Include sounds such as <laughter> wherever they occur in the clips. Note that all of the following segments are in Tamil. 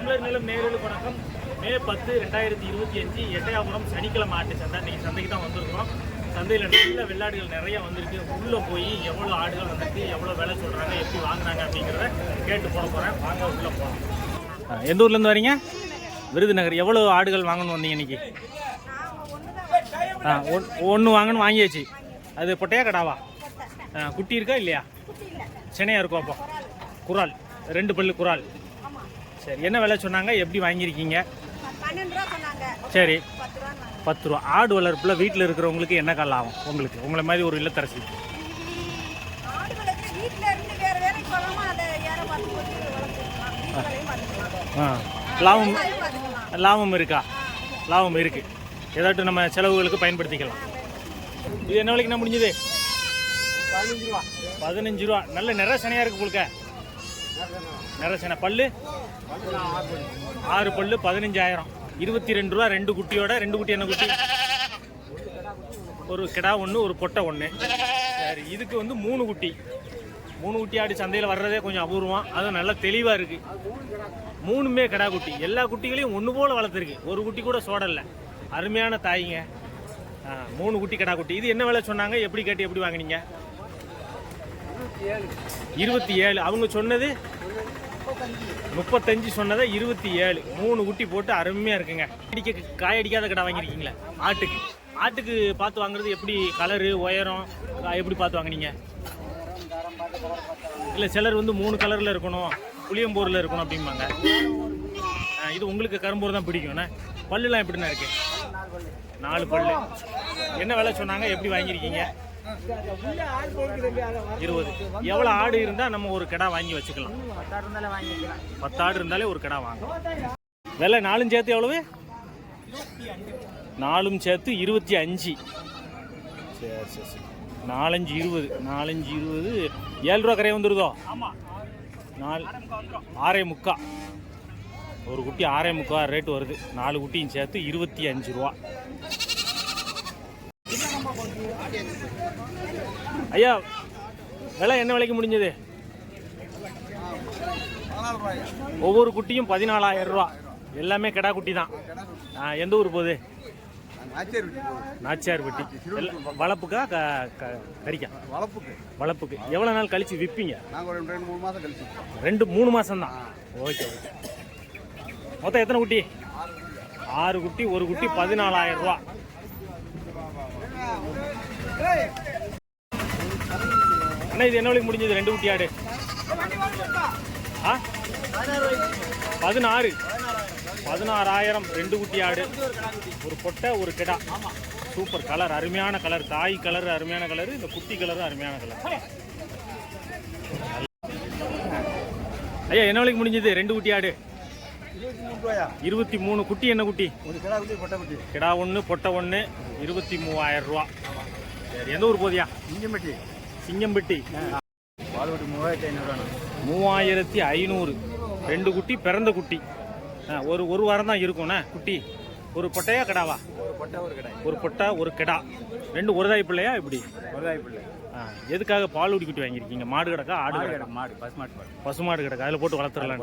தமிழர் நிலம் நேரலுக்கு வணக்கம். மே பத்து ரெண்டாயிரத்தி இருபத்தி அஞ்சு எட்டயாபுரம் சனிக்கிழமை ஆட்டு சந்தை. இன்னைக்கு சந்தைக்கு தான் வந்திருக்கிறோம். சந்தையில் நல்ல வெள்ளாடுகள் நிறைய வந்திருக்கு. உள்ளே போய் எவ்வளோ ஆடுகள் வந்திருக்கு எவ்வளோ விலை சொல்கிறாங்க எப்படி வாங்குறாங்க அப்படிங்கிறத கேட்டு போட போகிறேன் வாங்க உள்ளே போகலாம் எந்த ஊர்லேருந்து வரீங்க? விருதுநகர். எவ்வளோ ஆடுகள் வாங்கணும் வந்தீங்க இன்னைக்கு? ஆ ஒன்று வாங்கணும் வாங்கியாச்சு. அது பொட்டையா கடாவா? குட்டி இருக்கா இல்லையா? சென்னையா இருக்கும் அப்போ. குரால் ரெண்டு பல்லு குரால் சரி என்ன விலை சொன்னாங்க? எப்படி வாங்கியிருக்கீங்க? பன்னெண்டு ரூபா சொன்னாங்க. சரி. பத்து ரூபா. ஆடு வளர்ப்பில் வீட்டில் இருக்கிறவங்களுக்கு என்ன கால் ஆகும் உங்களுக்கு. உங்களை மாதிரி ஒரு இல்லத்தரசி. வேலைக்கு லாபம் லாபம் இருக்கா? லாபம் இருக்கு. ஏதாட்டும் நம்ம செலவுகளுக்கு பயன்படுத்திக்கலாம். இது என்ன விலைக்கு நான் முடிஞ்சது? பதினஞ்சு ரூபா. பதினஞ்சு ரூபா. நல்ல நிற சனையாக இருக்கு உங்களுக்கு நிற பல்லு. ஆறு பல்லு பதினஞ்சாயிரம். இருபத்தி ரெண்டு ரூபா ரெண்டு குட்டியோட ரெண்டு குட்டி என்ன குட்டி? ஒரு கிடா ஒன்று ஒரு பொட்டை ஒன்று சரி இதுக்கு வந்து மூணு குட்டி. மூணு குட்டி ஆடி சந்தையில் வர்றதே கொஞ்சம் அபூர்வம். அதுவும் நல்லா தெளிவாக இருக்குது மூணுமே கிடா குட்டி. எல்லா குட்டிகளையும் ஒன்று போல் வளர்த்துருக்கு. ஒரு குட்டி கூட சோடலை. அருமையான தாய்ங்க. மூணு குட்டி கிடா குட்டி. இது என்ன விலை சொன்னாங்க? எப்படி கேட்டு எப்படி வாங்குனீங்க? இருபத்தி ஏழு. அவங்க சொன்னது முப்பத்தஞ்சு சொன்னதை இருபத்தி ஏழு. மூணு குட்டி போட்டு அருமையாக இருக்குங்க. அடிக்க காய் அடிக்காத கடை வாங்கியிருக்கீங்களா? ஆட்டுக்கு. ஆட்டுக்கு பார்த்து வாங்குறது எப்படி? கலரு உயரம் எப்படி பார்த்து வாங்குனீங்க? இல்லை சிலர் வந்து மூணு கலரில் இருக்கணும் புளியம்பூரில் இருக்கணும் அப்படிம்பாங்க. இது உங்களுக்கு கரும்பூர் தான் பிடிக்கும்ண்ணே பல்லுலாம் எப்படிண்ணா இருக்கு? நாலு பல்லு. என்ன விலை சொன்னாங்க? எப்படி வாங்கியிருக்கீங்க? இருபது. எவ்வளோ ஆடு இருந்தால் நம்ம ஒரு கிடா வாங்கி வச்சுக்கலாம். பத்து ஆடு இருந்தாலே ஒரு கிடா வாங்கலாம். விலை நாலும் சேர்த்து எவ்வளவு? நாலும் சேர்த்து இருபத்தி அஞ்சு. சரி சரி சரி. நாலஞ்சு இருபது. நாலஞ்சு இருபது. ஏழு ரூபா கரையை வந்துருதோ? நாலு. ஆறே முக்கா. ஒரு குட்டி ஆறே முக்கா ரேட்டு வருது. நாலு குட்டியும் சேர்த்து இருபத்தி அஞ்சு ரூபா. ஐயா விலை என்ன விலைக்கு முடிஞ்சது? ஒவ்வொரு குட்டியும் பதினாலாயிரம் ரூபா. எல்லாமே கிடா குட்டி தான். எந்த ஊர் போகுது? நாச்சியார்பட்டி எல்லாம் வளர்ப்புக்கா க க- கறிக்கா? வளர்ப்புக்கு. வளப்புக்கு எவ்வளோ நாள் கழிச்சு விற்பீங்க ரெண்டு மூணு மாதம் கழிச்சு ரெண்டு மூணு மாதம் தான். Okay okay. மொத்தம் எத்தனை குட்டி. ஆறு குட்டி ஒரு குட்டி பதினாலாயிரம் ரூபா. அண்ணா இது என்ன முடிஞ்சது? ரெண்டு குட்டி ஆடு. ஆ? பதினாறு. பதினாறாயிரம் ரெண்டு குட்டி ஆடு. ஒரு பொட்டை ஒரு கிடா. சூப்பர் கலர் அருமையான கலர். தாய் கலர் அருமையான கலர். இந்த குட்டி கலரும் அருமையான கலர். ஐயா என்ன விலைக்கு முடிஞ்சது? ரெண்டு குட்டி ஆடு. இருபத்தி மூணு. குட்டி என்ன குட்டி? ஒரு கிடா ஒன்று பொட்டை ஒன்று இருபத்தி மூவாயிரம் ரூபா. சரி எந்த ஊர் போதியா? சிங்கம்பட்டி. பால்வட்டி மூவாயிரத்தி ஐநூறுவா மூவாயிரத்தி ஐநூறு. ரெண்டு குட்டி பிறந்த குட்டி. ஒரு ஒரு வாரம் தான் இருக்கும்ண்ணே குட்டி. ஒரு பொட்டையா கிடாவா? ஒரு ஒரு ஒரு பொட்டை ஒரு கிடா. ரெண்டு ஒரு தாய் பிள்ளையா இப்படி மருதாய் பிள்ளை. ஆ, எதுக்காக பால் குடி குட்டி வாங்கியிருக்கீங்க? மாடு கிடக்கா ஆடு மாடு கிடக்கா? கிடா மாடு பசு மாட்டு பாடு பசு மாடு கிடக்கா? அதில் போட்டு வளர்த்துடலாம்.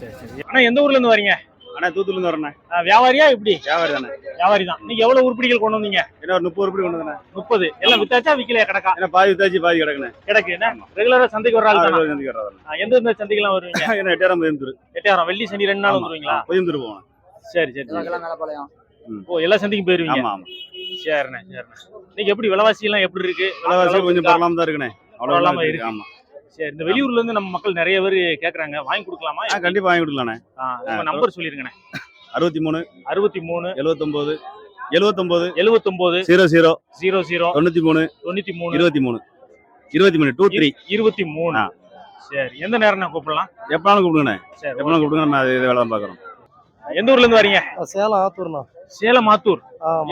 சரி சரி. அண்ணா எந்த ஊர்ல இருந்து வரீங்க? அண்ணா தூத்துலேருந்து வரேண்ணே ஆ, வியாபாரியா இப்படி வியாபாரி தானே. வியாபாரி தான். நீங்க எவ்வளவு உருப்படிகள் கொண்டு வந்தீங்க? என்ன ஒரு முப்பது ரூபாய் கொண்டு வந்தேண்ணே முப்பது. எல்லாம் வித்தாச்சா விக்கலையா கிடக்கா? என்ன பாதி வித்தாச்சு பாதி கிடக்குண்ணே. கிடக்கு. என்ன? ரெகுலரா சந்தைக்கு வர ஆள் தானா? சந்தி வர்றதாண்ணே ஆ, எந்த எந்த சந்தைக்கெல்லாம் வருவீங்க? <laughs> என்ன எட்டாயிரம் பதியந்தூர் எட்டாயிரம். வெள்ளி சனி ரெண்டு நாள் வந்துருவீங்களா? பதியந்தூர் போவோம். சரி சரி ஓ எல்லா சந்தைக்கும் போயிருவீங்க? ஆமாம் ஆமாம் சரிண்ணே சரிண்ணே. இன்னைக்கு எப்படி விலைவாசி எல்லாம் எப்படி இருக்கு? விலைவாசி கொஞ்சம் பரவாயில்லாம தான் இருக்குண்ணே. பரவாயில்லாம அவ்வளோ இருக்கு. இருக்கு. ஆமாம் சரி இந்த வெளியூர்ல இருந்து நம்ம மக்கள் நிறைய பேர் கேக்குறாங்க. வாங்கி கொடுக்கலாமா? ஆ கண்டிப்பாக வாங்கி கொடுக்கலாண்ணே. ஆ, உங்க நம்பர் சொல்லிருங்கண்ணே. அறுபத்தி மூணு அறுபத்தி மூணு எழுபத்தொம்போது எழுபத்தொம்போது எழுவத்தொன்பது ஜீரோ ஜீரோ ஜீரோ ஜீரோ தொண்ணூற்றி மூணு தொண்ணூத்தி மூணு இருபத்தி மூணு இருபத்தி மூணு டூ த்ரீ. இருபத்தி மூணு ஆ. சரி எந்த நேரம் கூப்பிடலாம்? எப்பனாலும் கூப்பிடுங்கண்ணே. சரி எப்பனாலும் கூப்பிடுங்க நம்ம அது இது வேலை தான் பார்க்குறோம். எந்த ஊர்ல இருந்து வரீங்க? சேலம் ஆத்தூர்ண்ணா. சேலம் ஆத்தூர்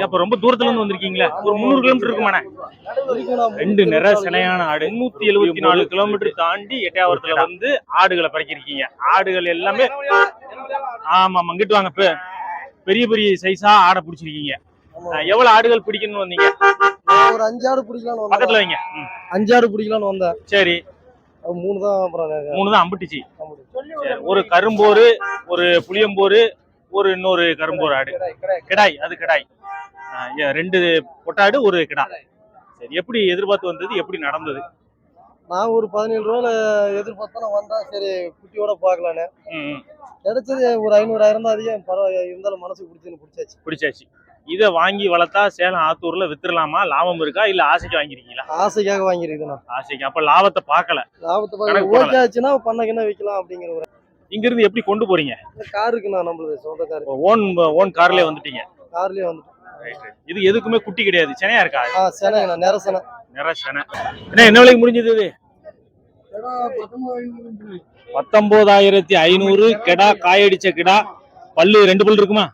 அப்ப ரொம்ப தூரத்துல இருந்து வந்திருக்கீங்களா? ஒரு முந்நூறு கிலோமீட்டர் இருக்குமாண்ணே? ரெண்டு நிற சிலையான ஆடு. நூத்தி எழுபத்தி நாலு கிலோமீட்டர் தாண்டி எட்டயாவரத்துல வந்து ஆடுகளை பறக்கிருக்கீங்க. ஆடுகள் எல்லாமே ஆமா அங்கிட்டு வாங்க பெ- பெரிய பெரிய சைஸா ஆடை பிடிச்சிருக்கீங்க. எவ்வளவு ஆடுகள் பிடிக்கணும்னு வந்தீங்க? ஒரு அஞ்சாடு பிடிக்கலாம்னு வந்தேன். பக்கத்துல வைங்க. ம், அஞ்சாடு பிடிக்கலாம்னு வந்தேன். சரி. மூணு தான் மூணு தான் அம்பிட்டுச்சு. ஒரு கரும்போரு ஒரு புளியம்போரு ஒரு இன்னொரு கரும்போர் ஆடு. கிடாய் அது கிடாய். ரெண்டு பொட்டாடு ஒரு கிடா. சரி எப்படி எதிர்பார்த்து வந்தது எப்படி நடந்தது? நான் ஒரு பதினேழு ரூபால எதிர்பார்த்தா நான் வந்தா சரி குட்டியோட பார்க்கலான்னு. கிடைச்சது ஒரு ஐநூறாயிரம் தான் அதிகம் பரவாயில்ல இருந்தாலும் மனசுக்கு பிடிச்சுன்னு பிடிச்சாச்சு. பிடிச்சாச்சு. இதை வாங்கி வளர்த்தா சேலம் ஆத்தூர்ல வித்துடலாமா? லாபம் இருக்கா? இல்ல ஆசைக்கு வாங்கிருக்கீங்களா? ஆசைக்காக வாங்கியிருக்குது நான். ஆசைக்கு. அப்ப லாபத்தை பார்க்கல. லாபத்தை கணக்கு பார்க்க ஓகே ஆச்சுன்னா பண்ணக்கினா விற்கலாம் அப்படிங்கிற ஒரு இங்க இருந்து எப்படி கொண்டு போறீங்க? கார் இருக்குண்ணா நம்மளுது சொந்த கார் ஓன் ஓன் கார்லயே வந்துட்டீங்க. கார்லயே வந்துட்டு இது எதுக்குமே குட்டி கிடையாது. சென்னையா இருக்கா? ஆ சேனைங்கண்ணா நெரசனை நிற செனை. என்ன என்ன விலைக்கு முடிஞ்சது இது? பத்தொன்பதாயிரத்தி ஐநூறு கெடா காயடிச்ச கிடா. பல்லு ரெண்டு பல்லு இருக்குமா?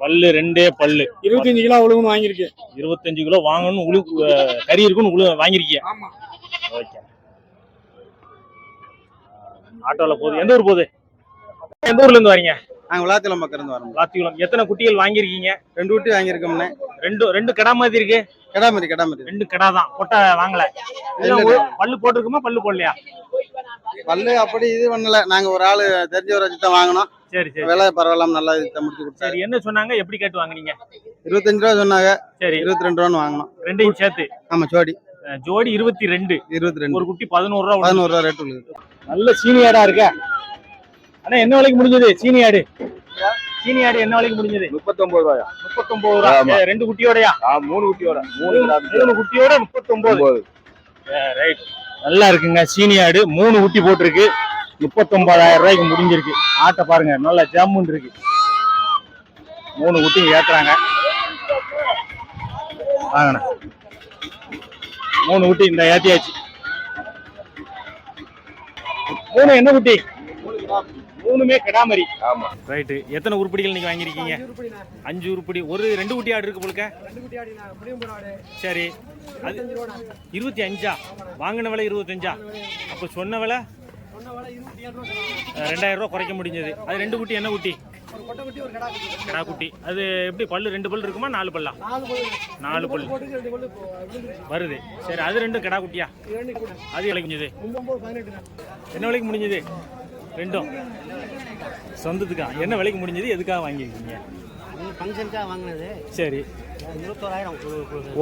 பல்லு ரெண்டே பல்லு. இருபத்தஞ்சு கிலோ அவ்வளவு வாங்கியிருக்கு இருபத்தஞ்சு கிலோ வாங்கணும் உழு கறி இருக்குன்னு உழு வாங்கிருக்கீங்க ஆமா. ஓகே ஆட்டோல போகுது. எந்த ஊர் போகுது? எந்த ஊர்ல இருந்து வரீங்க? நாங்கள் விளாத்திலம் பக்கம் இருந்து வரோம். லாத்திகுளம் எத்தனை குட்டிகள் வாங்கியிருக்கீங்க? ரெண்டு ஊட்டி வாங்கியிருக்கோம்னே ரெண்டு ரெண்டு கடா மாதிரி இருக்கு? கிடாமரி கிடாமரி ரெண்டு கடா தான். பொட்டை வாங்கல. பல்லு போட்டிருக்குமா? பல்லு போடலையா? பல்லு அப்படி இது பண்ணல. நாங்க ஒரு ஆளு தெரிஞ்சவரை வச்சு தான் வாங்கினோம். சரி சரி. விலை பரவாயில்லாம நல்லா இது முடிச்சு கொடுத்தாரு. சரி என்ன சொன்னாங்க? எப்படி கேட்டு வாங்குனீங்க? இருபத்தஞ்சு ரூபா சொன்னாங்க. சரி. இருபத்தி ரெண்டு ரூபான்னு வாங்கினோம். ரெண்டையும் சேர்த்து. ஆமா ஜோடி. அஹ் ஜோடி இருபத்தி ரெண்டு. இருபத்தி ரெண்டு. ஒரு குட்டி பதினோரு ரூபா. பதினோரு ரூபா ரேட் உள்ளது. நல்ல சீனி ஆடா இருக்க. அண்ணா என்ன விலைக்கு முடிஞ்சது? சீனி ஆடு சீனி ஆடு என்ன விலைக்கு முடிஞ்சது? முப்பத்தொன்பது ரூபாயா? முப்பத்தொன்பது ரூபா. ரெண்டு குட்டியோடயா? ஆ மூணு குட்டியோட. மூணு மூணு குட்டியோட முப்பத்தொன்பது ரைட் நல்லா இருக்குங்க சீனி ஆடு மூணு குட்டி போட்டிருக்கு. முப்பத்தொன்பதாயிரம் ரூபாய்க்கு முடிஞ்சிருக்கு. ஆட்டை பாருங்க நல்லா ஜம்முன்னு இருக்கு. மூணு குட்டி ஏத்துறாங்க. வாங்கண்ணா. மூணு குட்டி இந்த ஏத்தியாச்சு மூணு என்ன குட்டி? மூணுமே கிடாமரி ஆமா. ரைட்டு. எத்தனை உருப்படிகள் நீங்க வாங்கியிருக்கீங்க? அஞ்சு உருப்படி. ஒரு ரெண்டு குட்டி ஆடு இருக்கு போலுக்க சரி. அது இருபத்தி அஞ்சா? வாங்கின விலை இருபத்தஞ்சா? அப்போ சொன்ன விலை ரெண்டாயிரம் ரூபா குறைக்க முடிஞ்சது. அது ரெண்டு குட்டி என்ன குட்டி? கடா குட்டி அது எப்படி பல்லு ரெண்டு பல்லு இருக்குமா நாலு பல்லா? நாலு பல்லு. வருது. சரி அது ரெண்டும் கடா. குட்டியா அது விலைக்கு முடிஞ்சது? என்ன விலைக்கு முடிஞ்சது? ரெண்டும். சொந்தத்துக்கா? என்ன விலைக்கு முடிஞ்சது? எதுக்காக வாங்கியிருக்கீங்க? சரி.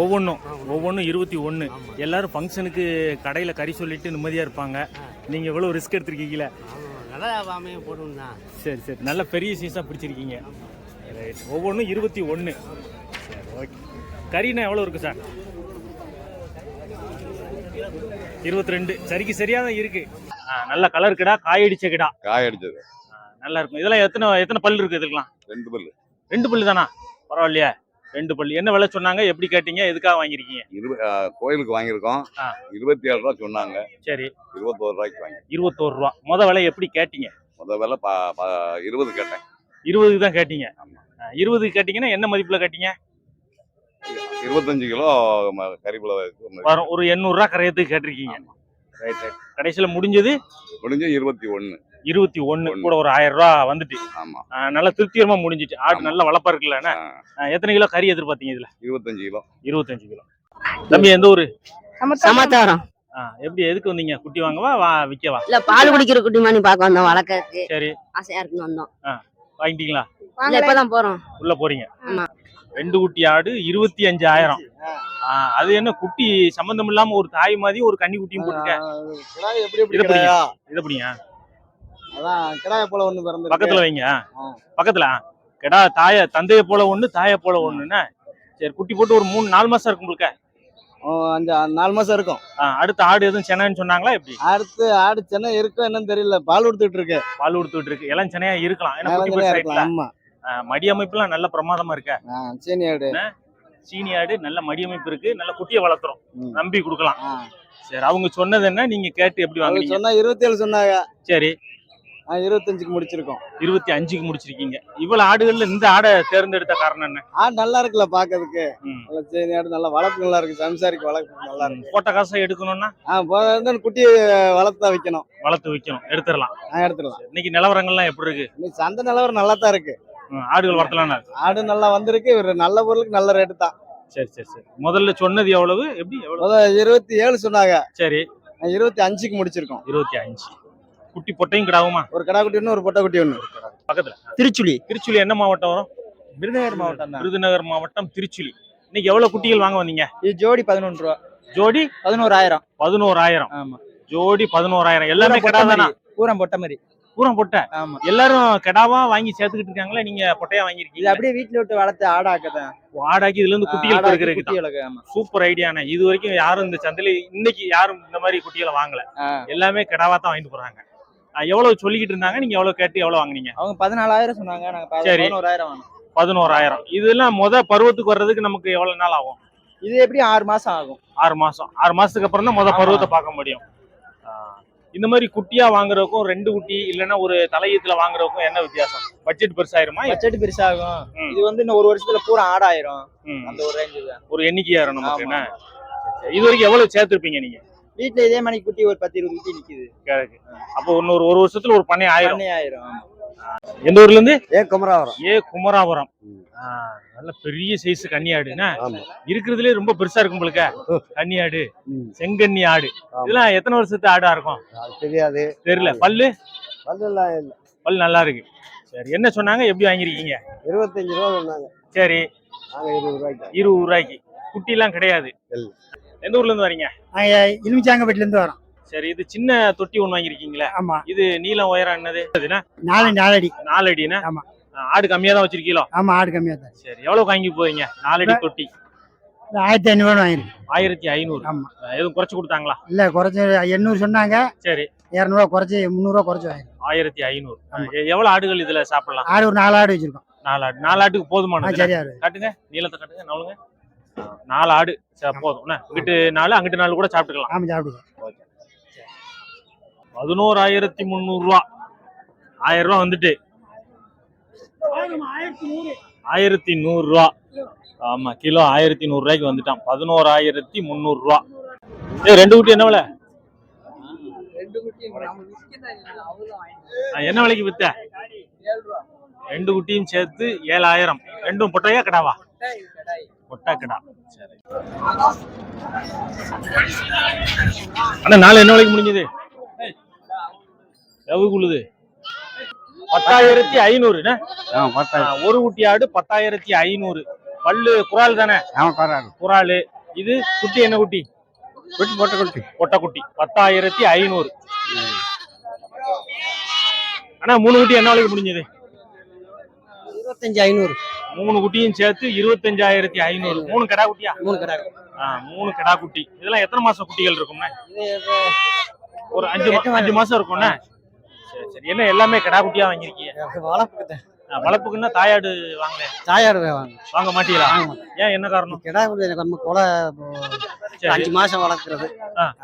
ஒவ்வொன்றும். ஒவ்வொன்றும் இருபத்தி ஒன்று. எல்லாரும் ஃபங்க்ஷனுக்கு கடையில் கறி சொல்லிட்டு நிம்மதியாக இருப்பாங்க. நீங்கள் எவ்வளோ ரிஸ்க் எடுத்திருக்கீங்களே. நல்லா சரி சரி. நல்ல பெரிய சீஸாக பிடிச்சிருக்கீங்க. ரைட் ஒவ்வொன்றும் இருபத்தி ஒன்று சரி ஓகே கறினா எவ்வளோ இருக்குது சார் இருபத்தி ரெண்டு சரிக்கு சரியாக தான் இருக்கு. ஆ, நல்ல கலர் கிடா காயடிச்ச கிடா. காய அடிச்சது. ஆ, நல்லா இருக்கும். இதெல்லாம் எத்தனை எத்தனை பல் இருக்கு இதுக்கெல்லாம்? ரெண்டு பல்லு. ரெண்டு பல்லு தானா பரவாயில்லையா. ரெண்டு பல்லு. என்ன விலை சொன்னாங்க? எப்படி கேட்டீங்க? எதுக்காக வாங்கியிருக்கீங்க? இரு கோயிலுக்கு வாங்கியிருக்கோம். இருபத்தி ஏழு ரூபா சொன்னாங்க. சரி. இருபத்தோரு ரூபாய்க்கு வாங்கி இருபத்தோரு ரூபா. முத விலை எப்படி கேட்டீங்க? முத வேலை இருபது கேட்டேன். இருபதுக்கு தான் கேட்டீங்க. இருபதுக்கு கேட்டீங்கன்னா என்ன மதிப்புல கேட்டீங்க? இருபத்தஞ்சு கிலோ கறிப்புல வரும். ஒரு எண்ணூறுரூவா கரையத்துக்கு கேட்டிருக்கீங்க. Right right. கடைசியில் முடிஞ்சது? முடிஞ்சு இருபத்தி ஒண்ணு இருபத்தி ஒன்று ஒண்ணு. கூட ஒரு ஆயிரம் ரூபா வந்துட்டு. நல்லா திருப்திகரமா முடிஞ்சிட்டு ஆடு. நல்ல வளப்பா இருக்குல்ல ஆ, எத்தனை கிலோ கறி எதிர்பார்த்தீங்க இதுல? இருபத்தஞ்சு கிலோ. இருபத்தஞ்சு கிலோ. தம்பி எந்த ஊரு? சமாச்சாரம் ஆ, எப்படி எதுக்கு வந்தீங்க? குட்டி வாங்கவா வா விற்கவா இல்ல பால் குடிக்கிற குட்டி மாதிரி பார்க்க வந்தோம் வளர்க்கறதுக்கு. சரி. ஆசையா இருக்குன்னு வந்தோம். வாங்கிட்டீங்களா? இல்ல இப்பதான் போறோம். உள்ள போறீங்க. ஆமா. ரெண்டு குட்டி ஆடு இருபத்தி அஞ்சாயிரம். ஆ, அது என்ன குட்டி சம்பந்தம் இல்லாம ஒரு தாய் மாதிரி ஒரு கன்னி குட்டியும் போட்டுருக்க இதை பிடிங்க. அதான் கிடாய போல ஒண்ணு பிறந்து பக்கத்துல வைங்க. பக்கத்துல. கெடா தாய தந்தைய போல ஒண்ணு தாய போல ஒண்ணுன்னா. சரி குட்டி போட்டு ஒரு மூணு நாலு மாசம் இருக்கும் உங்களுக்கு அஞ்சு நாலு மாசம் இருக்கும். அடுத்த ஆடு எதுவும் சென்னைன்னு சொன்னாங்களா எப்படி? அடுத்து ஆடு சென்னை இருக்கும் என்னன்னு தெரியல. பால் கொடுத்துட்டு இருக்கு பால் கொடுத்துட்டு இருக்கு எல்லாம் சென்னையா இருக்கலாம் ஏன்னா ஆமா. மடி அமைப்புலாம் நல்ல பிரமாதமா இருக்க. சீனி ஆடு. சீனி ஆடு நல்ல மடி அமைப்பு இருக்கு. நல்ல குட்டியை வளர்த்துறோம். நம்பி கொடுக்கலாம். சரி அவங்க சொன்னது என்ன? நீங்க கேட்டு எப்படி வாங்குறீங்க சொன்னா இருபத்தி ஏழு சொன்னாங்க. சரி. இருபத்தஞ்சுக்கு முடிச்சிருக்கோம். இருபத்தி அஞ்சுக்கு முடிச்சிருக்கீங்க. இவ்வளவு ஆடுகள்ல இந்த ஆடை தேர்ந்தெடுத்த காரணம் என்ன? ஆடு நல்லா இருக்குல்ல பாக்குறதுக்கு. நல்ல சீனி ஆடு நல்லா வளர்ப்பு நல்லா இருக்கு. சம்சாரிக்கு வளர்ப்பு நல்லா இருக்கு. போட்ட காசை எடுக்கணும்னா? குட்டி வளர்த்து தான் வைக்கணும். வளர்த்து வைக்கணும். எடுத்துடலாம். எடுத்துடலாம். இன்னைக்கு நிலவரங்கள்லாம் எப்படி இருக்கு? இன்னைக்கு சந்தை நிலவரம் நல்லா தான் இருக்கு ஆடுகள் வளர்த்தலாம் ஆடு நல்லா வந்திருக்கு. ஒரு நல்ல பொருளுக்கு நல்ல ரேட்டு தான். சரி சரி சரி. முதல்ல சொன்னது எவ்வளவு? எப்படி எவ்வளவு? இருபத்தி ஏழு சொன்னாங்க. சரி. இருபத்தி அஞ்சுக்கு முடிச்சிருக்கோம். இருபத்தி அஞ்சு. குட்டி பொட்டையும் கிடாவுமா? ஒரு கடா குட்டி ஒன்று ஒரு பொட்டை குட்டி ஒன்று பக்கத்துல. திருச்சுழி. திருச்சுழி என்ன மாவட்டம் வரும்? விருதுநகர் மாவட்டம் தான். விருதுநகர் மாவட்டம் திருச்சுழி. இன்னைக்கு எவ்வளவு குட்டிகள் வாங்க வந்தீங்க? இது ஜோடி பதினொன்று ரூபா. ஜோடி? பதினோராயிரம். பதினோராயிரம். ஆமா. ஜோடி பதினோராயிரம். எல்லாமே கிடா தானா? மாதிரி. பூரா பொட்டை மாதிரி. பூரா பொட்டை. ஆமா. எல்லாரும் கிடாவா வாங்கி சேர்த்துக்கிட்டு இருக்காங்களா? நீங்க பொட்டையா இது வாங்கிருக்கீங்க அப்படியே வீட்டுல விட்டு வளர்த்து ஆடாக்கதான் ஆடாக்கி இதுல இருந்து குட்டிகள் ஆமா. சூப்பர் ஐடியாண்ணே இது வரைக்கும் யாரும் இந்த சந்தையில இன்னைக்கு யாரும் இந்த மாதிரி குட்டிகளை வாங்கல. எல்லாமே கிடாவா தான் வாங்கிட்டு போறாங்க. எவ்வளவு சொல்லிக்கிட்டு இருந்தாங்க? நீங்க எவ்வளவு கேட்டு எவ்வளவு வாங்குனீங்க? அவங்க பதினாலாயிரம் சொன்னாங்க. நாங்க சரி. பதினோராயிரம் இதெல்லாம் முத பருவத்துக்கு வர்றதுக்கு நமக்கு எவ்வளவு நாள் ஆகும்? இது எப்படி ஆறு மாசம் ஆகும். ஆறு மாசம். ஆறு மாசத்துக்கு அப்புறம் தான் முத. பருவத்தை பார்க்க முடியும். இந்த மாதிரி குட்டியா வாங்குறதுக்கும் ரெண்டு குட்டி இல்லைன்னா ஒரு தலையத்துல வாங்குறதுக்கும் என்ன வித்தியாசம்? பட்ஜெட் பெருசாயிருமா? பட்ஜெட் பெருசாகும். இது வந்து இன்னும் ஒரு வருஷத்துல பூரா ஆடாயிரும். அந்த ஒரு ரேஞ்சு ஒரு எண்ணிக்கையாயிரும் நமக்கு இது வரைக்கும் எவ்வளவு சேர்த்திருப்பீங்க நீங்க? வீட்டுல இதே மணிக்கு குட்டி ஒரு பத்து இருபது குட்டி நிக்குது. கிழக்கு அப்போ இன்னொரு ஒரு வருஷத்துல ஒரு பண்ணை ஆயிரம். பண்ணை ஆயிரும். எந்த ஊர்ல இருந்து? ஏ குமராவரம். ஏ குமராபுரம். நல்ல பெரிய சைஸ் கன்னியாடுனா. இருக்கிறதுலே ரொம்ப பெருசா இருக்கும் உங்களுக்கு கன்னியாடு. செங்கன்னி ஆடு. இதெல்லாம் எத்தனை வருஷத்து ஆடா இருக்கும்? அது தெரியாது. தெரியல. பல்லு? பல்லெல்லாம் இல்லை. பல் நல்லா இருக்கு. சரி என்ன சொன்னாங்க? எப்படி வாங்கிருக்கீங்க இருபத்தஞ்சு ரூபா சொன்னாங்க. சரி. இருபது ரூபாய்க்கு இருபது ரூபாய்க்கு. குட்டி எல்லாம் கிடையாது. எந்த ஊர்ல இருந்து வரீங்க? இலுமிச்சாங்கப்பட்டில இருந்து வரோம். சரி இது சின்ன தொட்டி ஒண்ணு வாங்கிருக்கீங்களே ஆமா. இது நீளம் உயரம் என்னது? நாலு நாலடி நாலு அடினா? ஆமா. ஆடு கம்மியா தான் வச்சிருக்கீங்களோ? ஆமா ஆடு கம்மியா தான். சரி எவ்வளவு வாங்கி போவீங்க நாலடி தொட்டி. ஆயிரத்தி ஐநூறு வாங்கிருக்கு ஆயிரத்தி ஐநூறு. ஆமா. எதுவும் குறைச்சு கொடுத்தாங்களா? இல்ல குறைச்சு எண்ணூறு சொன்னாங்க. சரி. இரநூறுவா குறைச்சு முந்நூறுவா குறைச்சு வாங்கிருக்கு ஆயிரத்தி ஐநூறு. எவ்வளவு ஆடுகள் இதுல சாப்பிடலாம்? ஆடு ஒரு நாலு ஆடு வச்சிருக்கோம். நாலு ஆடு. நாலு ஆட்டுக்கு ஆ போதுமானது சரியா காட்டுங்க. நீளத்தை காட்டுங்க. நவளுங்க. நாலு ஆடு சரி, போதும்? இங்கிட்டு நாலு அங்கிட்டு நாலு கூட சாப்பிட்டுக்கலாம். ஆமா சாப்பிடுங்க பதினோராயிரத்தி முந்நூறு ரூபா ஆயிரம் ரூபா வந்துட்டு. ஆயிரத்தி நூறு ரூபா ஆமா கிலோ ஆயிரத்தி நூறு ரூபாய்க்கு வந்துட்டான். பதினோராயிரத்தி முந்நூறு ரூபா ஏய் ரெண்டு குட்டி என்ன விலை? என்ன விலைக்கு வித்த? ரெண்டு குட்டியும் சேர்த்து ஏழாயிரம். ரெண்டும் பொட்டையா கிடாவா? பொட்டா கிடா சரி. அண்ணா நாலு என்ன விலைக்கு முடிஞ்சது? எவ்வளவுக்குள்ளது? பத்தாயிரத்தி ஐநூறு ஒரு குட்டி ஆடு பத்தாயிரத்தி ஐநூறு. பல்லு குறால் தானே? குறாலு. இது குட்டி என்ன குட்டி? குட்டி பொட்டை குட்டி. பொட்டை குட்டி. பத்தாயிரத்தி ஐநூறு. அண்ணா மூணு குட்டி என்ன விலைக்கு முடிஞ்சது? இருபத்தஞ்சு ஐநூறு. மூணு குட்டியும் சேர்த்து இருபத்தஞ்சாயிரத்தி ஐநூறு. மூணு கடா குட்டியா? மூணு கடை ஆ, மூணு கடா குட்டி. இதெல்லாம் எத்தனை மாசம் குட்டிகள் இருக்கும்ண்ணே? இது ஒரு அஞ்சு அஞ்சு மாசம் இருக்கும்ண்ணே? சரி சரி. என்ன எல்லாமே கடா குட்டியா வாங்கிருக்கீங்க வளர்ப்புக்கு வளர்ப்புக்குன்னா தாயாடு வாங்க தாயாடு வாங்க வாங்க மாட்டீங்களா? ஏன் என்ன காரணம்? கிடா நம்ம கொலை அஞ்சு மாசம் வளர்க்குறது.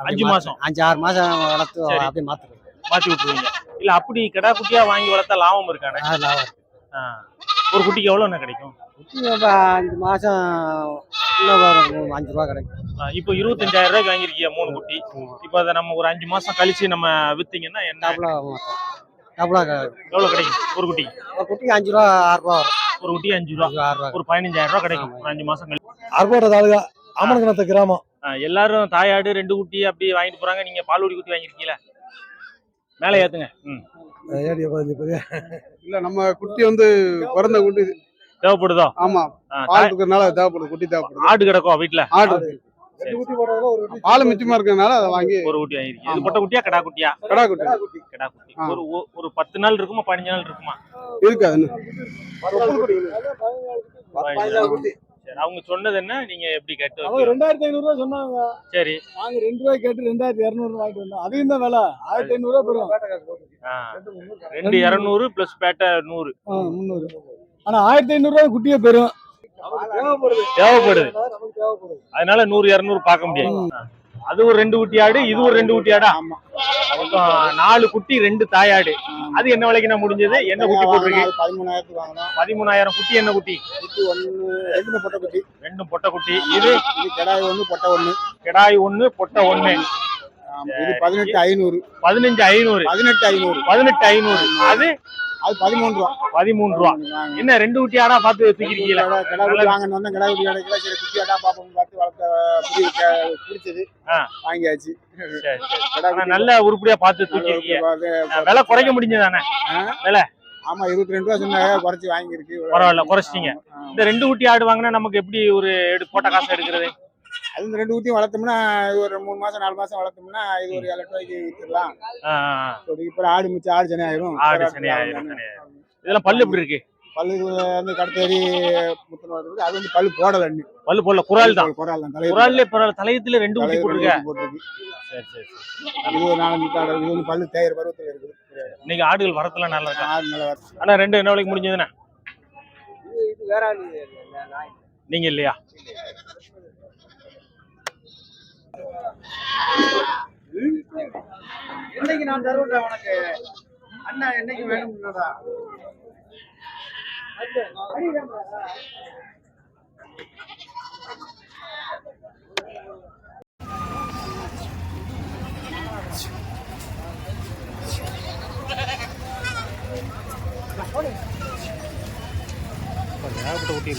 அஞ்சு மாசம். அஞ்சு ஆறு மாசம் வளர்த்து. அப்படியே மாத்துறது. மாத்தி விட்டுருவீங்க. இல்ல அப்படி கடா குட்டியா வாங்கி வளர்த்தா லாபம் இருக்கானே? லாபம். ஒரு குட்டிக்கு எவ்வளவு கிடைக்கும்? இப்ப அஞ்சு மாசம் இன்னும் வரும் அஞ்சு ரூபா கிடைக்கும். இப்போ இருபத்தஞ்சாயிரம் ரூபாய்க்கு வாங்கிருக்கீங்க மூணு குட்டி? இப்போ அதை நம்ம ஒரு அஞ்சு மாசம் கழிச்சு நம்ம வித்தீங்கன்னா என்ன? டபுளா எவ்வளவு கிடைக்கும் ஒரு குட்டி? ஒரு குட்டி அஞ்சு ரூபா ஆறு ரூபா வரும். ஒரு குட்டி அஞ்சு ரூபா. ஆறு ரூபா. ஒரு பதினஞ்சாயிரம் ரூபாய் கிடைக்கும் ஒரு அஞ்சு மாசம் கழிச்சு. அறுபோட தாலுகா ஆமணக்கணத்து கிராமம். எல்லாரும் தாயாடு ரெண்டு குட்டி அப்படி வாங்கிட்டு போறாங்க. நீங்க பால்குடி குட்டி வாங்கிருக்கீங்களா மேலே ஏத்துங்க. இல்ல நம்ம குட்டி வந்து பிறந்த குட்டி. தேவைப்படுதோ? ஆமா. பால் இருக்கிறதுனால தேவைப்படுது குட்டி தேவைப்படுது. ஆடு கிடக்கும் வீட்டுல ஆடு. பால் மிச்சமா இருக்கிறதுனால அதை வாங்கி ஒரு குட்டி வாங்கிருக்கீங்க இது பொட்டை குட்டியா? கடா குட்டியா? கடா குட்டி. கடா குட்டி. ஒரு ஒரு பத்து நாள் இருக்குமா? பதினஞ்சு நாள் இருக்குமா? இருக்காது. சரி அவங்க சொன்னது என்ன? நீங்க எப்படி கேட்டு அவங்க? ரெண்டாயிரத்தி ஐநூறு ரூபா சொன்னாங்க. சரி. நாங்க ரெண்டு ரூபாய் கேட்டு ரெண்டாயிரத்தி இருநூறு வாங்கிட்டு வந்தோம். அதையும் தான் விலை. ஆயிரத்தி ஐநூறு ரூபா பெறும் ரெண்டு இரநூறு பிளஸ் பேட்டை நூறு. முந்நூறு. ஆனா ஆயிரத்தி ஐநூறு ரூபாய் குட்டியே பெறும் தேவைப்படுது. தேவைப்படுது. அதனால நூறு இரநூறு பார்க்க முடியாது. அது ஒரு ரெண்டு குட்டி ஆடு இது ஒரு ரெண்டு குட்டி ஆடா? மொத்தம் நாலு குட்டி ரெண்டு தாயாடு அது என்ன விலைக்கு நான் முடிஞ்சது? என்ன குட்டி போட்டிருக்கு பதிமூணாயிரத்துக்கு வாங்கினோம். பதிமூணாயிரம் குட்டி என்ன குட்டி? ரெண்டு பொட்டை குட்டி. ரெண்டும் பொட்டை குட்டி. இது? இது கிடாய் ஒண்ணு பொட்டை ஒண்ணு. கிடாய் ஒண்ணு பொட்டை ஒண்ணு. இது பதினெட்டு ஐநூறு. பதினஞ்சு ஐநூறு. பதினெட்டு ஐநூறு. பதினெட்டு ஐநூறு. அது? அது பதிமூணு ரூபா. பதிமூணு ரூபா. என்ன ரெண்டு குட்டி ஆடா பார்த்து தூக்கிருக்கீங்களா கிடாக்குட்டி வாங்கணும் வந்தோம் கிடாக்குட்டி கிடைக்கல சரி குட்டி ஆடா பாப்போம் பார்த்து வளர்த்த பிடிச்சது. வாங்கியாச்சு. நல்ல உருப்படியா பார்த்து தூக்கிருக்கீங்க விலை குறைக்க முடிஞ்சதானே ஆமா இருபத்தி ரெண்டு ரூபா சொன்னாங்க குறைச்சு வாங்கியிருக்கு. பரவாயில்ல, குறைச்சிட்டீங்க. இந்த ரெண்டு குட்டி ஆடு வாங்கினா நமக்கு எப்படி ஒரு எடு போட்ட காசு எடுக்கிறது? அது ரெண்டு ஊத்தியும் வளர்த்தோம்னா இது ஒரு மூணு மாசம் நாலு மாசம் வளர்த்தோம்னா இது ஒரு ஏழு ரூபாய்க்கு வித்துடலாம். இப்போ ஆடு மிச்சம் ஆடு சனி ஆயிரும். ஆடு சனி ஆயிரும், சனி ஆயிரும். இதெல்லாம் பல்லு எப்படி இருக்கு? பல்லு வந்து கடத்தேரி முத்தன வருது அது வந்து பல்லு போடல பல்லு போடல குரால் தான். குரால் தான் தலையில குரால்ல பரவாயில்ல தலையத்துல ரெண்டு தலையில போட்டுருக்க. போட்டிருக்கு. சரி சரி சரி. இது ஒரு நாலஞ்சு காடு இது வந்து பல்லு தேயிற பருவத்தில் இருக்குது. இன்னைக்கு ஆடுகள் வரத்துல நல்லா இருக்கா? ஆடு நல்லா வருது ஆனா ரெண்டு என்ன விலைக்கு முடிஞ்சதுண்ணே? இது வேற நீங்க இல்லையா? என்னைக்கு நான் தருவேன்டா உனக்கு? அண்ணா என்னைக்கு வேணும்ன்றதா ஏகப்பட்ட குட்டி